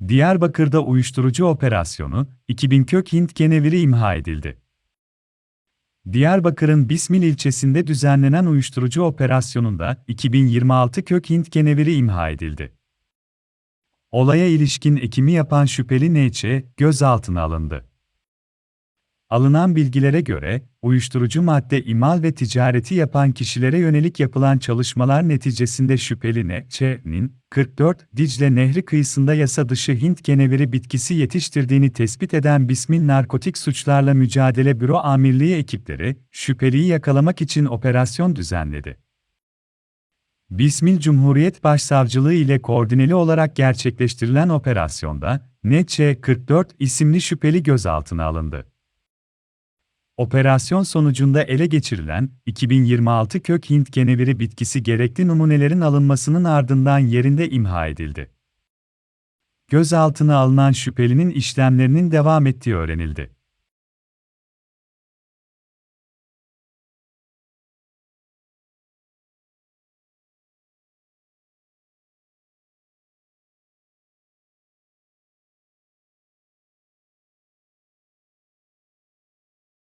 Diyarbakır'da uyuşturucu operasyonu, 2000 kök Hint keneviri imha edildi. Diyarbakır'ın Bismil ilçesinde düzenlenen uyuşturucu operasyonunda 2026 kök Hint keneviri imha edildi. Olaya ilişkin ekimi yapan şüpheli NÇ gözaltına alındı. Alınan bilgilere göre, uyuşturucu madde imal ve ticareti yapan kişilere yönelik yapılan çalışmalar neticesinde şüpheli NÇ'nin, 44, Dicle Nehri kıyısında yasa dışı Hint keneviri bitkisi yetiştirdiğini tespit eden Bismil Narkotik Suçlarla Mücadele Büro Amirliği ekipleri, şüpheliyi yakalamak için operasyon düzenledi. Bismil Cumhuriyet Başsavcılığı ile koordineli olarak gerçekleştirilen operasyonda, NÇ-44 isimli şüpheli gözaltına alındı. Operasyon sonucunda ele geçirilen 2026 kök Hint keneviri bitkisi gerekli numunelerin alınmasının ardından yerinde imha edildi. Gözaltına alınan şüphelinin işlemlerinin devam ettiği öğrenildi.